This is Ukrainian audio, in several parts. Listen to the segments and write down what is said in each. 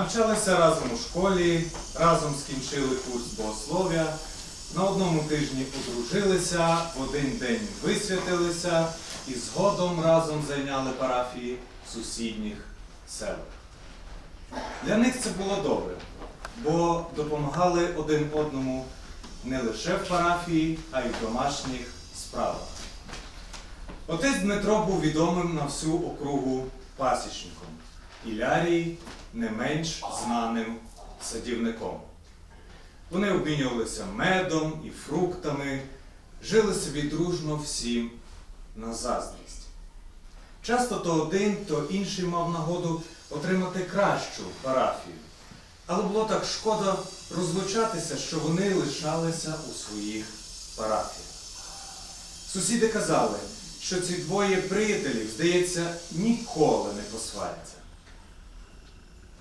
Навчалися разом у школі, разом скінчили курс богослов'я, на одному тижні одружилися, в один день висвятилися і згодом разом зайняли парафії в сусідніх селах. Для них це було добре, бо допомагали один одному не лише в парафії, а й в домашніх справах. Отець Дмитро був відомим на всю округу пасічником. Ілярій не менш знаним садівником. Вони обмінювалися медом і фруктами, жили собі дружно всім на заздрість. Часто то один, то інший мав нагоду отримати кращу парафію. Але було так шкода розлучатися, що вони лишалися у своїх парафіях. Сусіди казали, що ці двоє приятелів, здається, ніколи не посваряться.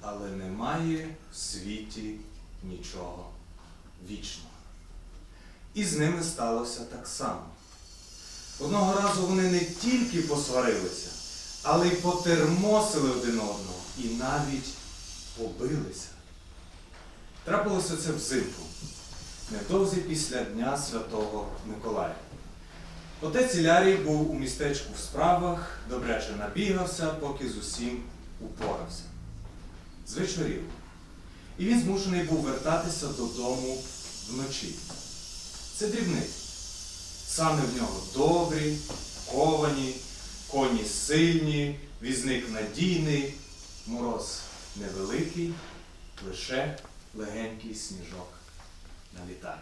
Але немає в світі нічого вічного. І з ними сталося так само. Одного разу вони не тільки посварилися, але й потермосили один одного і навіть побилися. Трапилося це взимку, невдовзі після Дня Святого Миколая. Отець Ілярій був у містечку в справах, добряче набігався, поки з усім упорався. Звечорів. І він змушений був вертатися додому вночі. Це дрібниць. Саме в нього добрі, ковані, коні сильні, візник надійний, мороз невеликий, лише легенький сніжок налітає.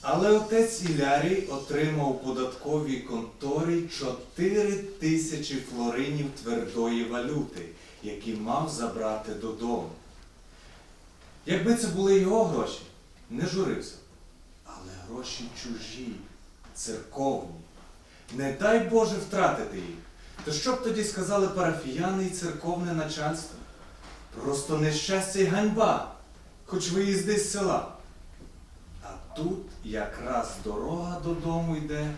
Але отець Ілярій отримав у податковій конторі 4 тисячі флоринів твердої валюти, які мав забрати додому. Якби це були його гроші, не журився. Але гроші чужі, церковні. Не дай Боже втратити їх. То що б тоді сказали парафіяни і церковне начальство? Просто нещастя й ганьба, хоч виїзди з села. А тут якраз дорога додому йде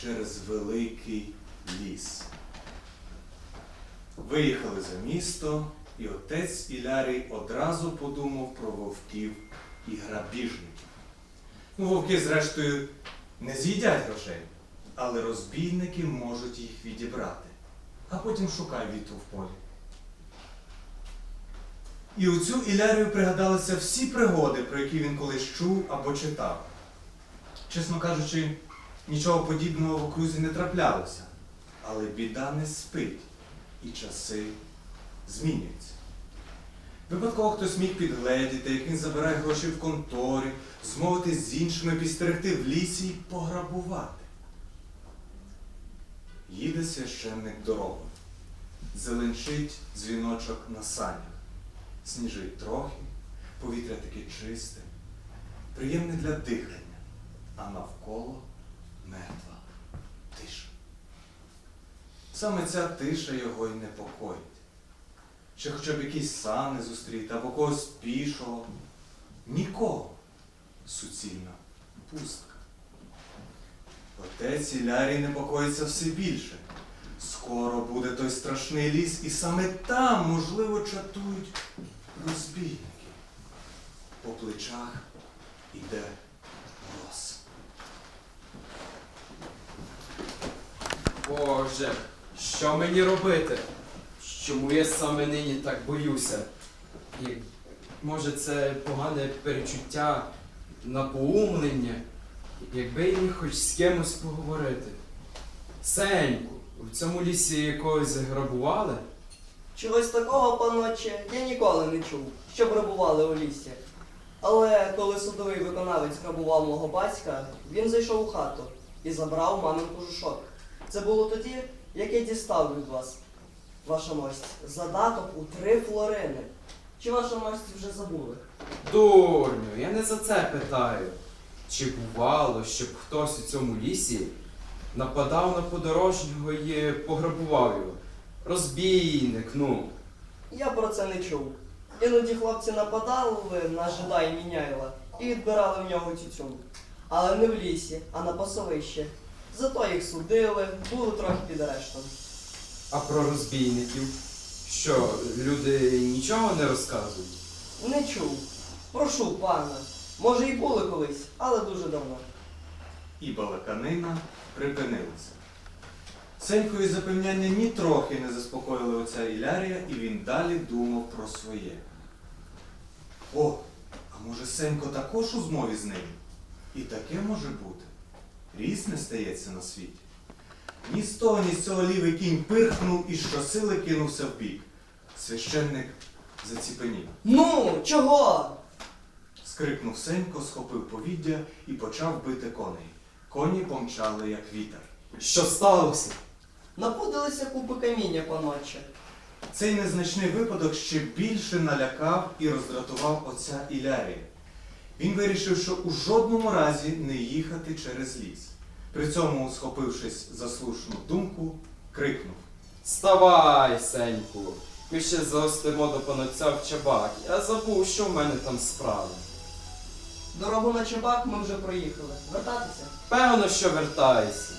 через великий ліс. Виїхали за місто, і отець Ілярій одразу подумав про вовків і грабіжників. Ну, вовки, зрештою, не з'їдять грошей, але розбійники можуть їх відібрати, а потім шукай вітру в полі. І у цю Ілярію пригадалися всі пригоди, про які він колись чув або читав. Чесно кажучи, нічого подібного в окрузі не траплялося, але біда не спить, і часи змінюються. Випадково хтось міг підгледіти, як він забирає гроші в конторі, змовитись з іншими, підстерегти в лісі і пограбувати. Їде священник дорогою, зеленчить дзвіночок на санях. Сніжить трохи, повітря таке чисте, приємне для дихання, а навколо мертва тиша. Саме ця тиша його й непокоїть. Ще хоча б якісь сани зустріти або когось пішого. Нікого. Суцільна пустка. Отець Ілярій непокоїться все більше. Скоро буде той страшний ліс, і саме там, можливо, чатують розбійники. По плечах іде мороз. Боже, що мені робити? Чому я саме нині так боюся? І може це погане перечуття, напоумлення, якби я хоч з кимось поговорити. Сеньку, в цьому лісі якогось заграбували? Чогось такого, паноче, я ніколи не чув, щоб грабували у лісі. Але коли судовий виконавець грабував мого батька, він зайшов у хату і забрав мамин кожушок. Це було тоді, як я дістав від вас, ваша мость, задаток у три флорини. Чи ваша мость вже забули? Дурню, я не за це питаю. Чи бувало, щоб хтось у цьому лісі нападав на подорожнього і пограбував його? Розбійник, ну. Я про це не чув. Іноді хлопці нападали на жида і міняйла і відбирали в нього тютюн. Але не в лісі, а на пасовище. Зато їх судили, були трохи під арештом. А про розбійників? Що, люди нічого не розказують? Не чув. Прошу, пана. Може, і були колись, але дуже давно. І балаканина припинилася. Сенькові запевняння нітрохи не заспокоїли отця Ілярія, і він далі думав про своє. О, а може Сенько також у змові з ним? І таке може бути. Різне стається на світі. Ні з того, ні з цього лівий кінь пирхнув і щосили кинувся вбік. Священник заціпенів. Ну, чого? Скрикнув Сенько, схопив повіддя і почав бити коней. Коні помчали, як вітер. Що сталося? Напудилися купи каміння, паноче. Цей незначний випадок ще більше налякав і роздратував отця Ілярія. Він вирішив, що у жодному разі не їхати через ліс. При цьому, схопившись за слушну думку, крикнув. Вставай, Сеньку. Ми ще заостимо до панотця в чабак. Я забув, що в мене там справи. Дорогу на чебак ми вже проїхали. Вертатися? Певно, що вертайся.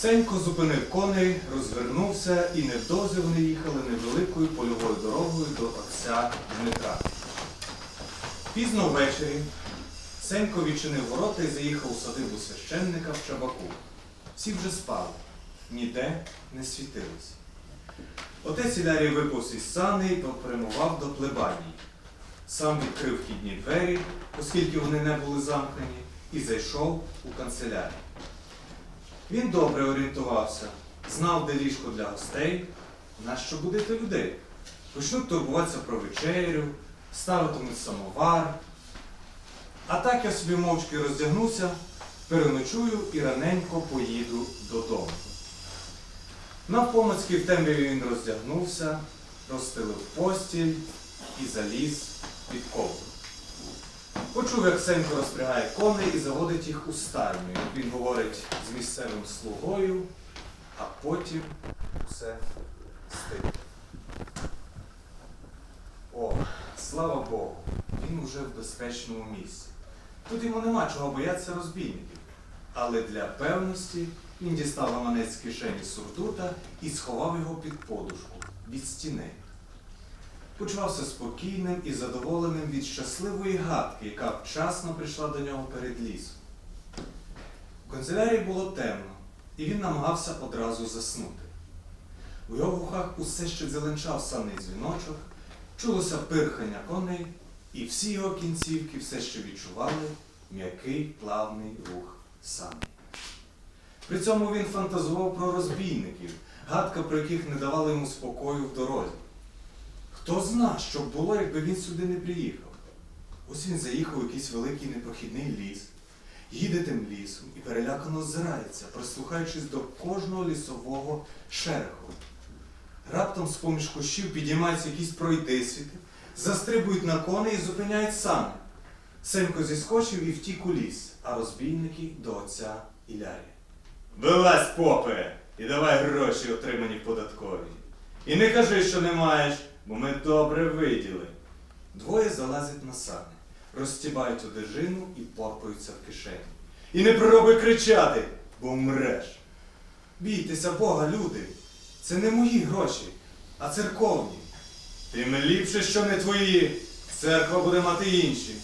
Сенько зупинив коней, розвернувся і невдовзі вони їхали невеликою польовою дорогою до отця Дмитра. Пізно ввечері Сенько відчинив ворота і заїхав у садибу священника в чабаку. Всі вже спали, ніде не світилось. Отець Ілярій виповз із сани і попрямував до плебанії. Сам відкрив вхідні двері, оскільки вони не були замкнені, і зайшов у канцелярію. Він добре орієнтувався, знав, де ліжко для гостей, на що будити людей. Почнуть турбуватися про вечерю, ставитимуть самовар. А так я собі мовчки роздягнуся, переночую і раненько поїду додому. Навпомацьки в темряві він роздягнувся, розстелив постіль і заліз під ковдру. Почув, як Сенько розпрягає коней і заводить їх у стайню. Він говорить з місцевим слугою, а потім все стихне. О, слава Богу, він уже в безпечному місці. Тут йому нема чого боятися розбійників. Але для певності він дістав гаманець з кишені сурдута і сховав його під подушку від стіни. Почувався спокійним і задоволеним від щасливої гадки, яка вчасно прийшла до нього перед лісом. У канцелярії було темно, і він намагався одразу заснути. У його вухах усе ще зеленчав саний дзвіночок, чулося пирхання коней, і всі його кінцівки все ще відчували м'який плавний рух саней. При цьому він фантазував про розбійників, гадка про яких не давала йому спокою в дорозі. Хто зна, що б було, якби він сюди не приїхав. Ось він заїхав у якийсь великий непрохідний ліс, їде тим лісом і перелякано зирається, прислухаючись до кожного лісового шереху. Раптом з поміж кущів підіймаються якісь пройдисвіти, застрибують на коней і зупиняють сани. Сенько зіскочив і втік у ліс, а розбійники до отця Ілярія. Вилазь, попе, і давай гроші, отримані в податковій. І не кажи, що не маєш, бо ми добре виділи. Двоє залазять на сани, розстібають одежину і порпаються в кишені. І не пробуй кричати, бо вмреш. Бійтеся Бога, люди. Це не мої гроші, а церковні. Тим ліпше, що не твої. Церква буде мати інші.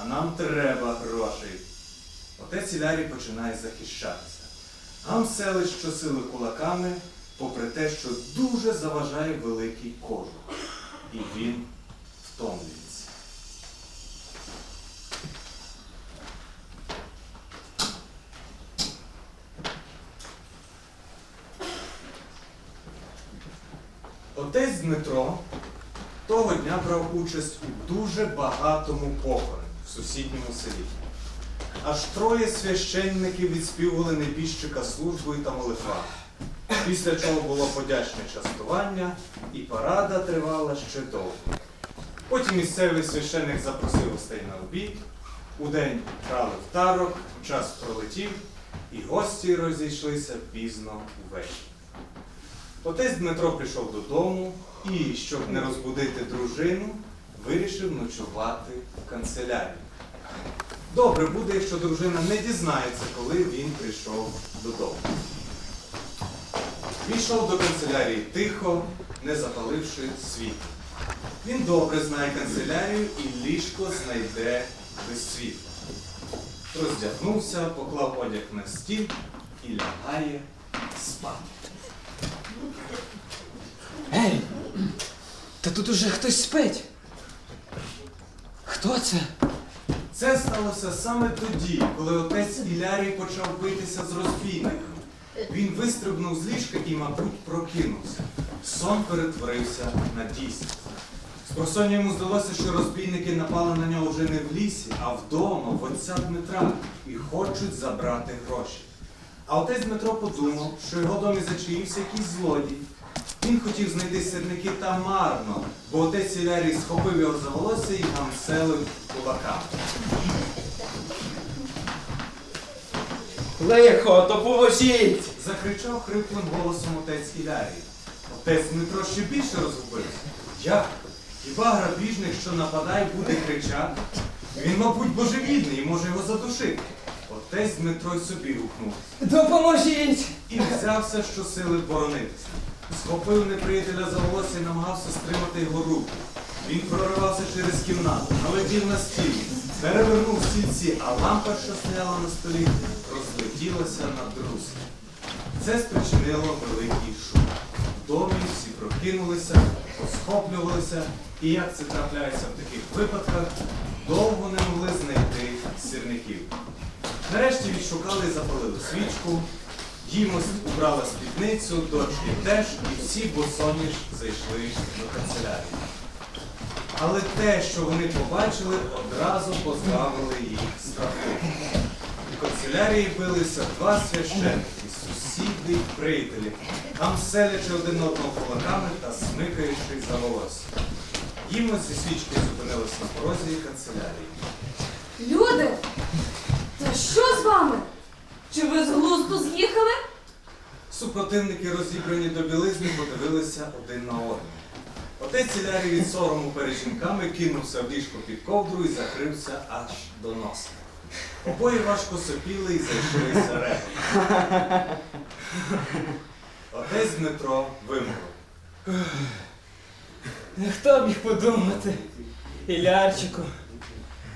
А нам треба грошей. Отець Ілярій починає захищатися. Гам селить щосили кулаками, попри те, що дуже заважає великий кожух. І він втомлюється. Отець Дмитро дня брав участь у дуже багатому похороні в сусідньому селі. Аж троє священників відспівували небіжчика службою та молитвами. Після чого було подячне частування, і парада тривала ще довго. Потім місцевий священник запросив гостей на обід. Удень грали в тарок, час пролетів, і гості розійшлися пізно увечері. Отець Дмитро прийшов додому і, щоб не розбудити дружину, вирішив ночувати в канцелярії. Добре буде, якщо дружина не дізнається, коли він прийшов додому. Війшов до канцелярії тихо, не запаливши світ. Він добре знає канцелярію і ліжко знайде без світла. Роздягнувся, поклав одяг на стіл і лягає спати. Ей! Та тут уже хтось спить. Хто це? Це сталося саме тоді, коли отець Ілярій почав битися з розбійником. Він вистрибнув з ліжка і, мабуть, прокинувся. Сон перетворився на дійсність. Спросоння йому здалося, що розбійники напали на нього вже не в лісі, а вдома, в отця Дмитра, і хочуть забрати гроші. А отець Дмитро подумав, що його домі зачаївся якийсь злодій. Він хотів знайти сірники та марно, бо отець Ілярій схопив його за волосся і гамселив кулаками. Лихо, допоможіть! Закричав хриплим голосом отець Ілярій. Отець Дмитро ще більше розгубився. Як? Хіба грабіжник, що нападає, буде кричати? Він, мабуть, божевільний і може його задушити. Отець Дмитро й собі гукнув Допоможіть! і взявся щосили боронитися. Схопив неприятеля за волосся і намагався стримати його руку. Він проривався через кімнату, налетів на стіл, перевернув стільці, а лампа, що стояла на столі, розлетілася на друзки. Це спричинило великий шум. В домі всі прокинулися, посхоплювалися, і як це трапляється в таких випадках, довго не могли знайти сірників. Нарешті відшукали і запалили свічку. Дімос убрала спідницю, дочки теж, і всі босоніж зайшли до канцелярії. Але те, що вони побачили, одразу позбавили їх страху. У канцелярії билися два священники, сусіди й приятелі, там селячи один одного кулаками та смикаючи за волосся. Дімос зі свічкою зупинилися на порозі канцелярії. Люди, та що з вами? Чи ви з глузду з'їхали? Супротивники, розібрані до білизни, подивилися один на одного. Отець Ілярій від сорому перед жінками кинувся в ліжко під ковдру і закрився аж до носа. Обоє важко сопіли і зайшлися реготом. Отець Дмитро вимовив. Хто б міг подумати, Ілярчику,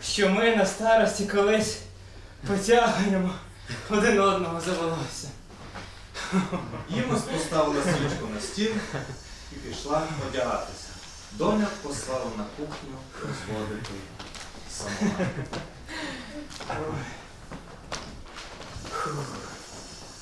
що ми на старості колись потягуємо один одного за волосся. Їмось поставила свічку на стіл і пішла одягатися. Доня послала на кухню розводити самовар.